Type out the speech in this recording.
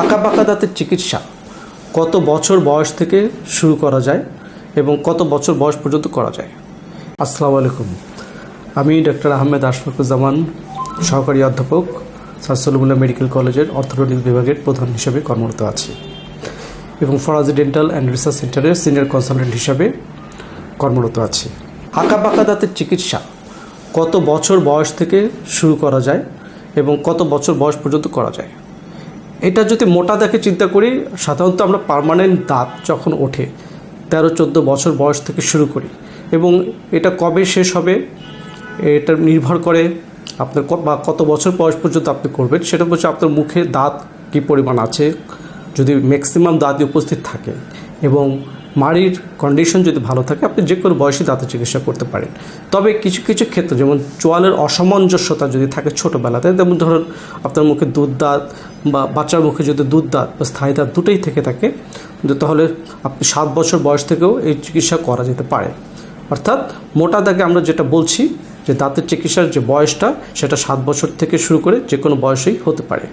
আঁকা বাঁকা দাঁতের চিকিৎসা। কত বছর বয়স থেকে শুরু করা যায় এবং কত বছর বয়স পর্যন্ত করা যায়? আসসালামু আলাইকুম। আমি ডক্টর আহমেদ আশফাকুজ্জামান, সহকারী অধ্যাপক সাসলুমুল্লাহ মেডিকেল কলেজের অর্থোপেডিক্স বিভাগের প্রধান হিসেবে কর্মরত আছি এবং ফরাজি ডেন্টাল অ্যান্ড রিসার্চ সেন্টারের সিনিয়র কনসালটেন্ট হিসাবে কর্মরত আছি। আঁকা বাঁকা দাঁতের চিকিৎসা। কত বছর বয়স থেকে শুরু করা যায় এবং কত বছর বয়স পর্যন্ত করা যায়? এটা যদি মোটা দেখে চিন্তা করি, সাধারণত আমরা পারমানেন্ট দাঁত যখন ওঠে তেরো চোদ্দ বছর বয়স থেকে শুরু করি। এবং এটা কবে শেষ হবে, এটা নির্ভর করে আপনার বা কত বছর বয়স পর্যন্ত আপনি করবেন, সেটা হচ্ছে আপনার মুখে দাঁত কী পরিমাণ আছে, যদি ম্যাক্সিমাম দাঁতই উপস্থিত থাকে। এবং মাড়ির কন্ডিশন যদি ভালো থাকে, আপনি যে কোনো বয়সে দাঁতের চিকিৎসা করতে পারেন। তবে কিছু কিছু ক্ষেত্রে যেমন চোয়ালের অসামঞ্জস্যতা যদি থাকে ছোটোবেলাতে, যেমন ধরুন আপনার মুখে দুধ দাঁত বা বাচ্চার মুখে যদি দুধ দাঁত বা স্থায়ী দাঁত দুটোই থেকে থাকে তাহলে আপনি সাত বছর বয়স থেকেও এই চিকিৎসা করা যেতে পারে। অর্থাৎ মোটা দাগে আমরা যেটা বলছি, যে দাঁতের চিকিৎসার যে বয়সটা, সেটা সাত বছর থেকে শুরু করে যে কোনো বয়সেই হতে পারে।